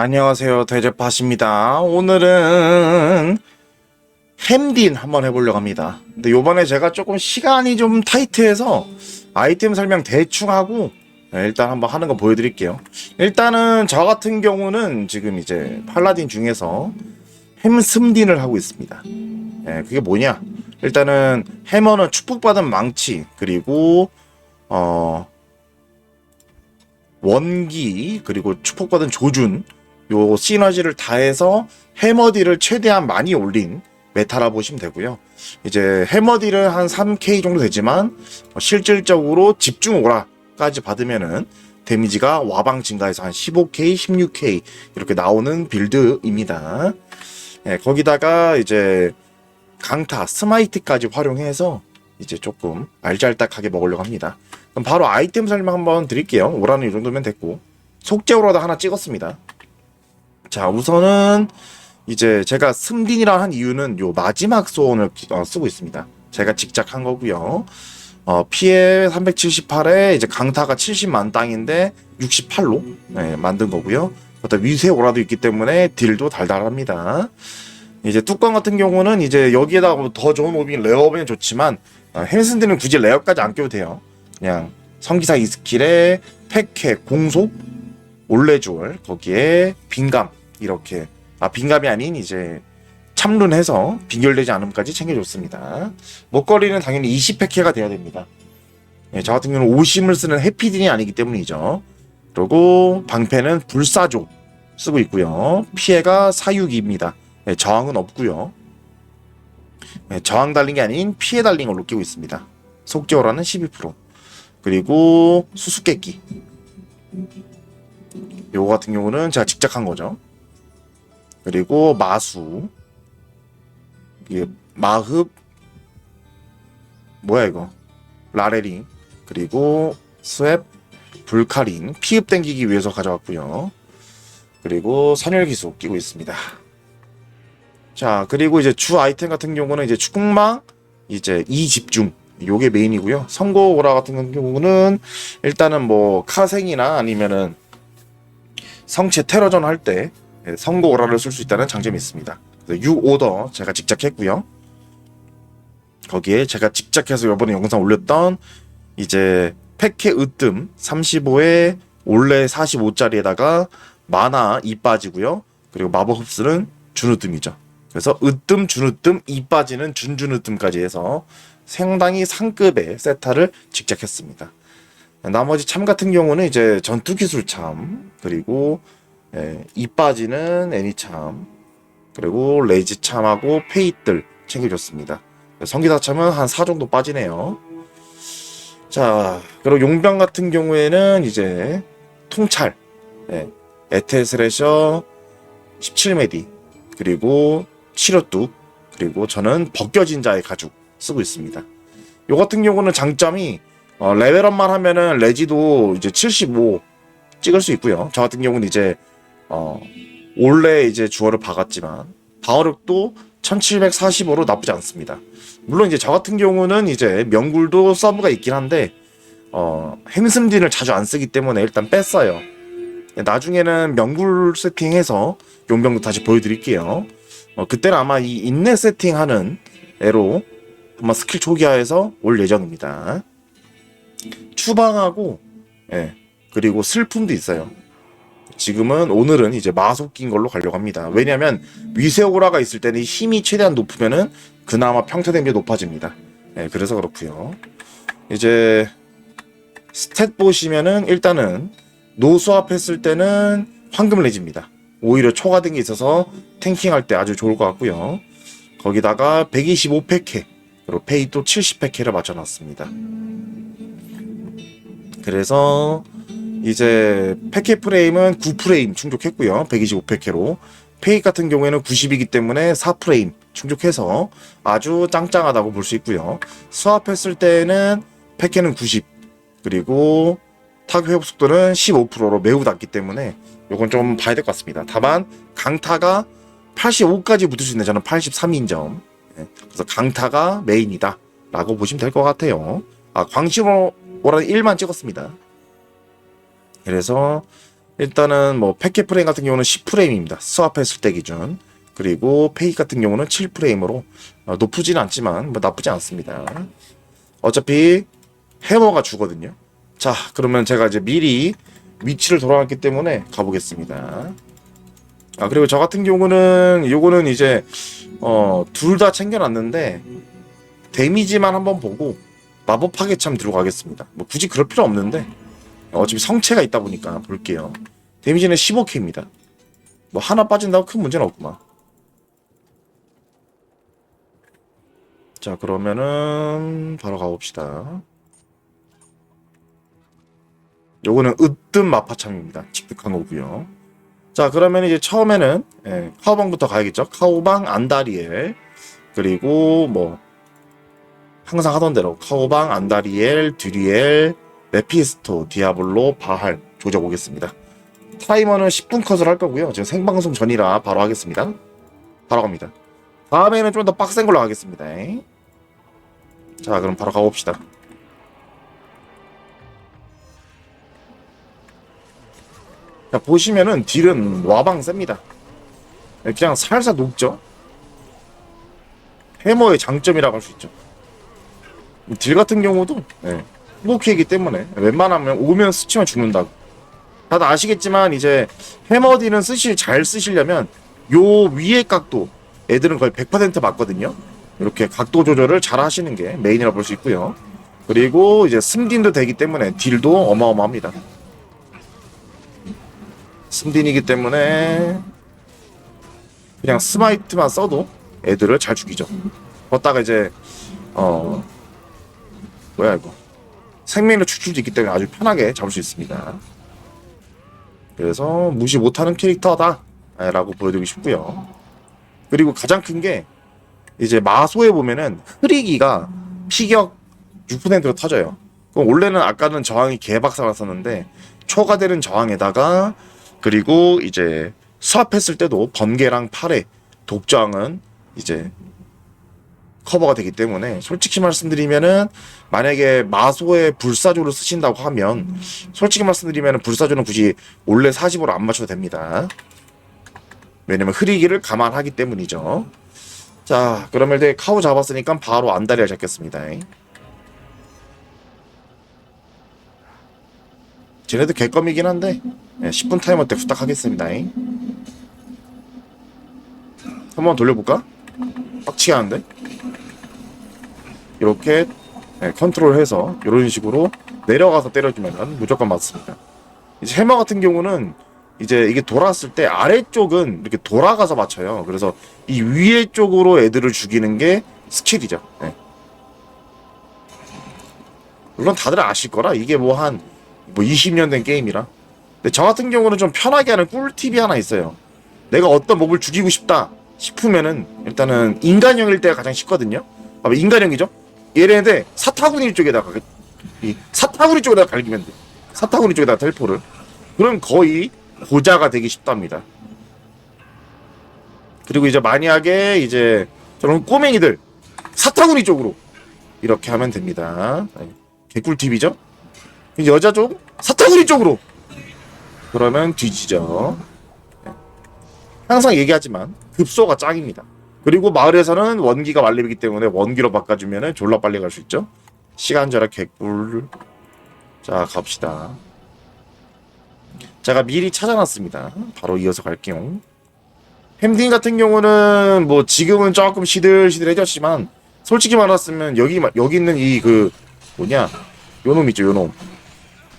안녕하세요. 대제팟입니다. 오늘은 햄딘 한번 해보려고 합니다. 근데 요번에 제가 조금 시간이 좀 타이트해서 아이템 설명 대충 하고 네, 일단 한번 하는 거 보여드릴게요. 일단은 저 같은 경우는 지금 이제 팔라딘 중에서 햄스딘을 하고 있습니다. 예, 그게 뭐냐? 일단은 해머는 축복받은 망치 그리고 어 원기 그리고 축복받은 조준 요 시너지를 다해서 해머디를 최대한 많이 올린 메타라 보시면 되고요. 이제 해머디를 한 3K 정도 되지만 어, 실질적으로 집중 오라까지 받으면은 데미지가 와방 증가해서 한 15K, 16K 이렇게 나오는 빌드입니다. 예, 거기다가 이제 강타, 스마이트까지 활용해서 이제 조금 알잘딱하게 먹으려고 합니다. 그럼 바로 아이템 설명 한번 드릴게요. 오라는 이 정도면 됐고 속죄오라도 하나 찍었습니다. 자 우선은 이제 제가 승딘이라 한 이유는 요 마지막 소원을 기- 어, 쓰고 있습니다. 제가 직접 한 거고요. 어, 피해 378에 이제 강타가 70만 땅인데 68로 만든 거고요. 어떤 위세 오라도 있기 때문에 딜도 달달합니다. 이제 뚜껑 같은 경우는 이제 여기에다가 뭐더 좋은 오빙 레어오빙은 좋지만 어, 햄슨드는 굳이 레어까지 안 껴도 돼요. 그냥 성기사 이 스킬에 팩해 공속 올레주얼 거기에 빈감 이렇게 아 빈감이 아닌 이제 참룬해서 빈결되지 않음까지 챙겨줬습니다. 목걸이는 당연히 20팩해가 돼야 됩니다. 예, 저 같은 경우는 오심을 쓰는 해피딘이 아니기 때문이죠. 그리고 방패는 불사조 쓰고 있고요. 피해가 사육입니다. 예, 저항은 없고요. 예, 저항 달린 게 아닌 피해 달린 걸로 끼고 있습니다. 속죄어라는 12% 그리고 수수께끼 요거 같은 경우는 제가 직접 한 거죠. 그리고 마수 이게 마흡 뭐야 이거 라레링 그리고 스웹 불카린 피흡 땡기기 위해서 가져왔고요. 그리고 선열기수 끼고 있습니다. 자 그리고 이제 주 아이템 같은 경우는 이제 축구망 이제 이집중 요게 메인이고요. 선고 오라 같은 경우는 일단은 뭐 카생이나 아니면은 성체 테러전 할때 선고 오라를 쓸 수 있다는 장점이 있습니다. 6오더 제가 직접 했고요. 거기에 제가 직접 해서 이번에 영상 올렸던 이제 팩해 으뜸 35에 올레 45짜리에다가 만화 2 빠지고요. 그리고 마법 흡수는 준으뜸이죠. 그래서 으뜸, 준으뜸, 2 빠지는 준준으뜸까지 해서 상당히 상급의 세타를 직접 했습니다. 나머지 참 같은 경우는 이제 전투 기술 참 그리고 예, 이 빠지는 애니 참 그리고 레이지 참하고 페이들 챙겨줬습니다. 성기사 참은 한 4 정도 빠지네요. 자 그리고 용병 같은 경우에는 이제 통찰 예, 에테 스레셔 17메디 그리고 치료뚝 그리고 저는 벗겨진 자의 가죽 쓰고 있습니다. 요 같은 경우는 장점이 어, 레벨업만 하면은 레지도 이제 75 찍을 수 있고요. 저 같은 경우는 이제 어, 원래 이제 주어를 박았지만 방어력도 1745로 나쁘지 않습니다. 물론 이제 저 같은 경우는 이제 명굴도 서브가 있긴 한데 어, 햄슴딘을 자주 안 쓰기 때문에 일단 뺐어요. 나중에는 명굴 세팅해서 용병도 다시 보여드릴게요. 어, 그때는 아마 이 인내 세팅하는 애로 한번 스킬 초기화해서 올 예정입니다. 추방하고 예 그리고 슬픔도 있어요. 지금은 오늘은 이제 마속긴 걸로 가려고 합니다. 왜냐하면 위세 오라가 있을 때는 힘이 최대한 높으면은 그나마 평타 데미지 높아집니다. 예 그래서 그렇고요. 이제 스탯 보시면은 일단은 노수합했을 때는 황금 레지입니다. 오히려 초과된 게 있어서 탱킹할 때 아주 좋을 것 같고요. 거기다가 125팩해 그리고 페이 또 70팩해를 맞춰놨습니다. 그래서 이제 패케 프레임은 9프레임 충족했고요. 125패케로. 페이 같은 경우에는 90이기 때문에 4프레임 충족해서 아주 짱짱하다고 볼 수 있고요. 수합했을 때는 패케는 90 그리고 타격 회복 속도는 15%로 매우 낮기 때문에 이건 좀 봐야 될 것 같습니다. 다만 강타가 85까지 붙을 수 있는 저는 83인 점. 예, 그래서 강타가 메인이다 라고 보시면 될 것 같아요. 아 광시로 오라는 1만 찍었습니다. 그래서 일단은 뭐 패킷 프레임 같은 경우는 10프레임입니다. 스왑했을 때 기준. 그리고 페이 같은 경우는 7프레임으로 어, 높지는 않지만 뭐 나쁘지 않습니다. 어차피 해머가 주거든요. 자, 그러면 제가 이제 미리 위치를 돌아왔기 때문에 가보겠습니다. 아, 그리고 저 같은 경우는 요거는 이제 어, 둘 다 챙겨놨는데 데미지만 한번 보고 마법 파괴참 들고 가겠습니다. 뭐 굳이 그럴 필요 없는데 어차피 성체가 있다 보니까 볼게요. 데미지는 15K입니다. 뭐 하나 빠진다고 큰 문제는 없구만. 자 그러면은 바로 가봅시다. 요거는 으뜸 마파참입니다. 직득한 거고요. 자 그러면 이제 처음에는 예, 카우방부터 가야겠죠. 카우방, 안다리엘 그리고 뭐 항상 하던 대로 카우방, 안다리엘, 드리엘, 메피스토, 디아블로, 바할 조져보겠습니다. 타이머는 10분 컷을 할 거고요. 지금 생방송 전이라 바로 하겠습니다. 바로 갑니다. 다음에는 좀 더 빡센 걸로 가겠습니다. 자, 그럼 바로 가봅시다. 자, 보시면은 딜은 와방 셉니다. 그냥 살살 녹죠. 해머의 장점이라고 할 수 있죠. 딜 같은 경우도 네, 행복이기 때문에 웬만하면 오면 스치면 죽는다고. 다들 아시겠지만 이제 해머 딜은 쓰실 잘 쓰시려면 요 위의 각도 애들은 거의 100% 맞거든요. 이렇게 각도 조절을 잘 하시는 게 메인이라고 볼수 있고요. 그리고 이제 승딘도 되기 때문에 딜도 어마어마합니다. 승딘이기 때문에 그냥 스마이트만 써도 애들을 잘 죽이죠. 걷다가 이제 어 뭐야 이거 생명력 추출도 있기 때문에 아주 편하게 잡을 수 있습니다. 그래서 무시 못하는 캐릭터다 라고 보여드리고 싶고요. 그리고 가장 큰 게 이제 마소에 보면은 흐리기가 피격 6%로 터져요. 그럼 원래는 아까는 저항이 개박살났었는데 초과되는 저항에다가 그리고 이제 수압했을 때도 번개랑 팔에 독저항은 이제 커버가 되기 때문에 솔직히 말씀드리면은 만약에 마소의 불사조를 쓰신다고 하면 솔직히 말씀드리면은 불사조는 굳이 원래 40으로 안 맞춰도 됩니다. 왜냐면 흐리기를 감안하기 때문이죠. 자, 그러면 이제 카우 잡았으니까 바로 안다리를 잡겠습니다. 쟤네도 개껌이긴 한데 예, 10분 타이머 때 부탁하겠습니다. 한번 돌려볼까? 빡치게 하는데 이렇게 예, 컨트롤해서 이런 식으로 내려가서 때려주면 무조건 맞습니다. 이제 해머 같은 경우는 이제 이게 돌았을 때 아래쪽은 이렇게 돌아가서 맞춰요. 그래서 이 위에 쪽으로 애들을 죽이는 게 스킬이죠. 예. 물론 다들 아실 거라 이게 뭐한뭐 20년 된 게임이라. 근데 저 같은 경우는 좀 편하게 하는 꿀팁이 하나 있어요. 내가 어떤 몹을 죽이고 싶다 싶으면은 일단은 인간형일 때가 가장 쉽거든요. 아, 인간형이죠? 얘네한테 사타구니 쪽에다가 그- 이 사타구니 쪽에다가 갈기면 돼. 사타구니 쪽에다가 텔포를. 그럼 거의 고자가 되기 쉽답니다. 그리고 이제 만약에 이제 저런 꼬맹이들 사타구니 쪽으로 이렇게 하면 됩니다. 네. 개꿀팁이죠? 여자 쪽 사타구니 쪽으로 그러면 뒤지죠. 네. 항상 얘기하지만 급소가 짱입니다. 그리고 마을에서는 원기가 말립이기 때문에 원기로 바꿔주면 졸라 빨리 갈 수 있죠. 시간 절약 개꿀. 자 갑시다. 제가 미리 찾아놨습니다. 바로 이어서 갈게요. 햄딘 같은 경우는 뭐 지금은 조금 시들시들해졌지만 솔직히 말했으면 여기 마- 여기 있는 이 그 뭐냐 요놈 있죠 요놈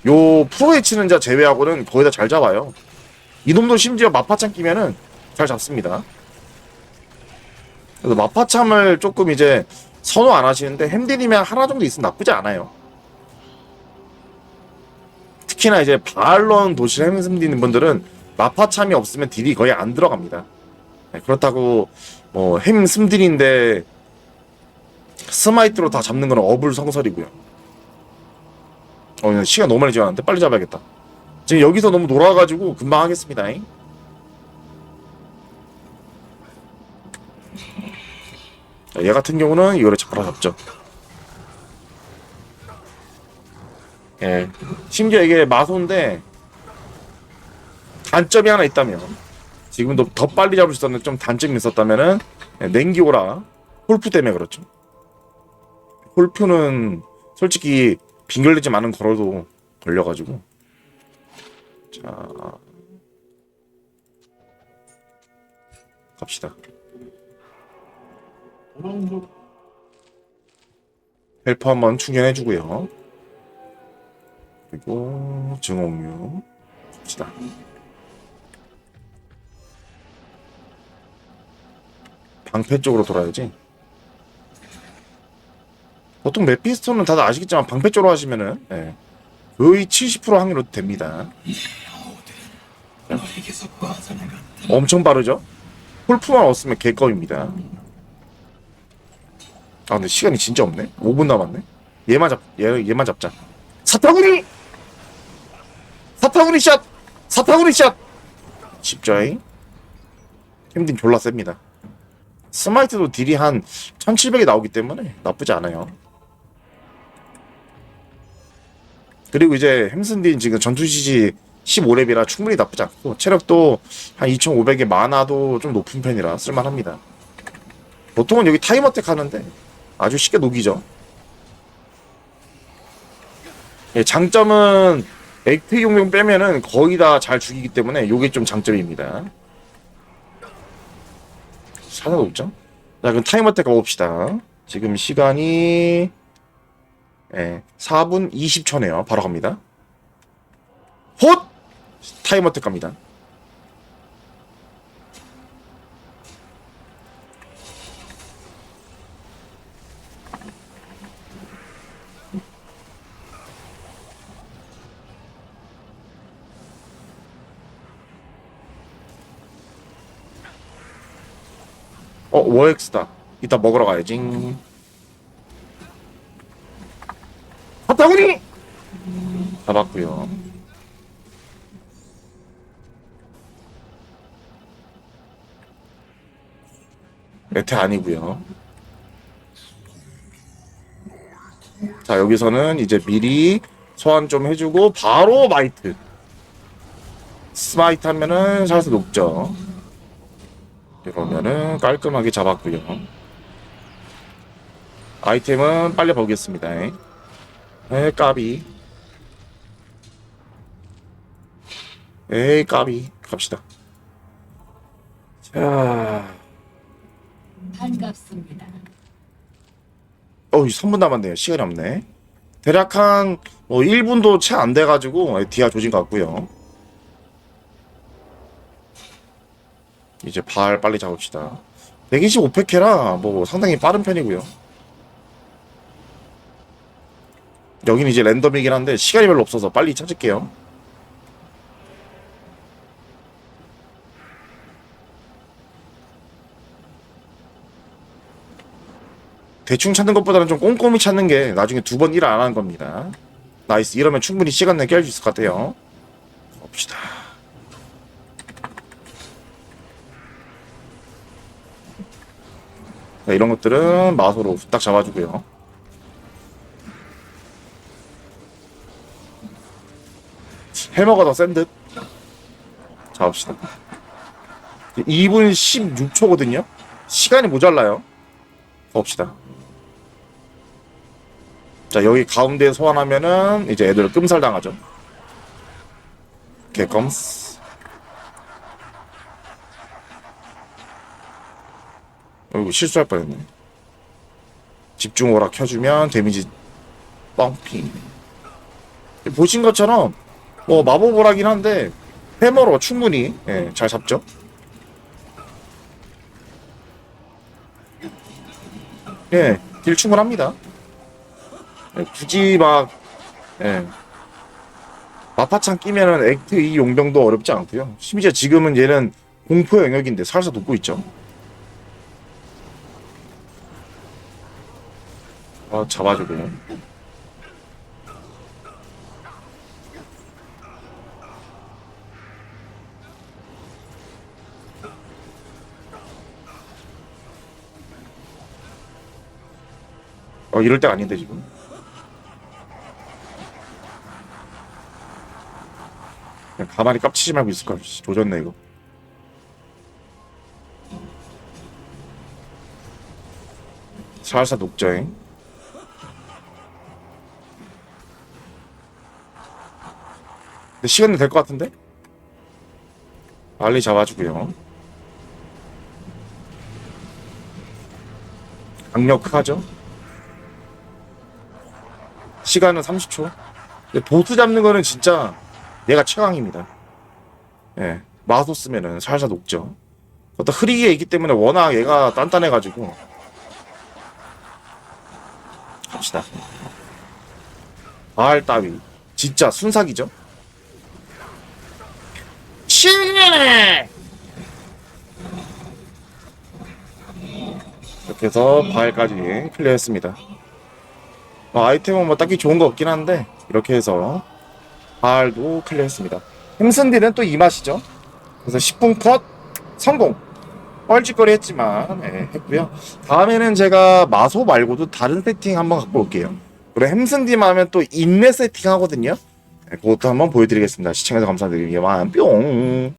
요 프로에 치는 자 제외하고는 거의 다 잘 잡아요. 이놈도 심지어 마파참 끼면은 잘 잡습니다. 그래서 마파참을 조금 이제 선호 안 하시는데 햄딘이면 하나 정도 있으면 나쁘지 않아요. 특히나 이제 바알론 도시 햄스디는 분들은 마파참이 없으면 딜이 거의 안 들어갑니다. 네, 그렇다고 뭐 햄스딜인데 스마이트로 다 잡는 건 어불성설이고요. 어, 시간 너무 많이 지났는데 빨리 잡아야겠다. 지금 여기서 너무 놀아가지고 금방 하겠습니다. 잉? 자, 얘 같은 경우는 이거를 바로 잡죠. 예. 심지어 이게 마소인데 단점이 하나 있다면 지금도 더 빨리 잡을 수 있었는 좀 단점이 있었다면은 예, 냉기오라 홀프 때문에 그렇죠. 홀프는 솔직히 빙글리지 않은 걸어도 걸려가지고 자 갑시다. 헬퍼 한번 충전해 주고요. 그리고 증오음료 갑시다. 방패 쪽으로 돌아야지. 보통 메피스토는 다들 아시겠지만 방패 쪽으로 하시면은 예, 거의 70% 확률로 됩니다. 엄청 빠르죠? 홀프만 없으면 개껌입니다. 아 근데 시간이 진짜 없네. 5분 남았네. 얘만 잡, 얘 얘만 잡자. 사타구니! 사타구니 샷! 사타구니 샷! 쉽죠잉? 힘든 졸라 셉니다. 스마이트도 딜이 한 1700이 나오기 때문에 나쁘지 않아요. 그리고 이제 햄슨딘 지금 전투 지지 15렙이라 충분히 나쁘지 않고 체력도 한 2500에 많아도 좀 높은 편이라 쓸만합니다. 보통은 여기 타이머택 하는데 아주 쉽게 녹이죠. 예, 장점은 액트 용병 빼면은 거의 다 잘 죽이기 때문에 요게 좀 장점입니다. 사나 높죠? 자, 그럼 타이머택 가봅시다. 지금 시간이 예, 4분 20초네요. 바로 갑니다. 헛! 타이머택 갑니다. 워엑스다. 이따 먹으러 가야지. 사타구니! 잡았고요. 메테 아니고요. 자 여기서는 이제 미리 소환 좀 해주고 바로 마이트. 스마이트 하면은 살짝 높죠. 이러면은 깔끔하게 잡았고요. 아이템은 빨리 보겠습니다. 에 까비. 에이 까비 갑시다. 자, 반갑습니다. 어 3분 남았네요. 시간이 없네. 대략 한뭐 1분도 채 안 돼가지고 디아 조진 것 같고요. 이제 발 빨리 잡읍시다. 125팩해라 뭐 상당히 빠른 편이고요. 여기는 이제 랜덤이긴 한데 시간이 별로 없어서 빨리 찾을게요. 대충 찾는 것보다는 좀 꼼꼼히 찾는 게 나중에 두 번 일 안 하는 겁니다. 나이스. 이러면 충분히 시간 내게 할 수 있을 것 같아요. 봅시다. 자, 이런 것들은 마소로 딱 잡아주고요. 해머가 더 센 듯. 잡읍시다. 2분 16초거든요. 시간이 모자라요. 봅시다. 자 여기 가운데 소환하면은 이제 애들 끔살 당하죠. 개껌스. 어이구 실수할 뻔했네. 집중 오락 켜주면 데미지 뻥핑. 보신 것처럼 뭐 마법 오락이긴 한데 해머로 충분히 예, 잘 잡죠. 예, 딜 충분합니다. 예, 굳이 막 예. 마파창 끼면은 액트 2 용병도 어렵지 않고요. 심지어 지금은 얘는 공포 영역인데 살살 녹고 있죠. 어, 잡아주고. 어, 이럴 때가 아닌데, 지금. 가만히 깝치지 말고 있을 걸. 씨, 조졌네 이거. 살사 녹자잉. 시간은 될것 같은데? 빨리 잡아주고요. 강력하죠? 시간은 30초. 근데 보스 잡는 거는 진짜 얘가 최강입니다. 예. 마소 쓰면은 살살 녹죠. 어떤 흐리게 있기 때문에 워낙 얘가 단단해가지고. 갑시다. 알 따위. 진짜 순삭이죠? 치! 이렇게 해서 바알까지 클리어했습니다. 뭐 아이템은 뭐 딱히 좋은 거 없긴 한데 이렇게 해서 바알도 클리어했습니다. 햄슨디는 또 이 맛이죠. 그래서 10분 컷 성공. 뻘짓거리 했지만 예, 했고요. 다음에는 제가 마소 말고도 다른 세팅 한번 갖고 올게요. 그리고 햄슨디만 하면 또 인내 세팅 하거든요. 예, 그것도 한번 보여드리겠습니다. 시청해서 감사드리고요. 뿅.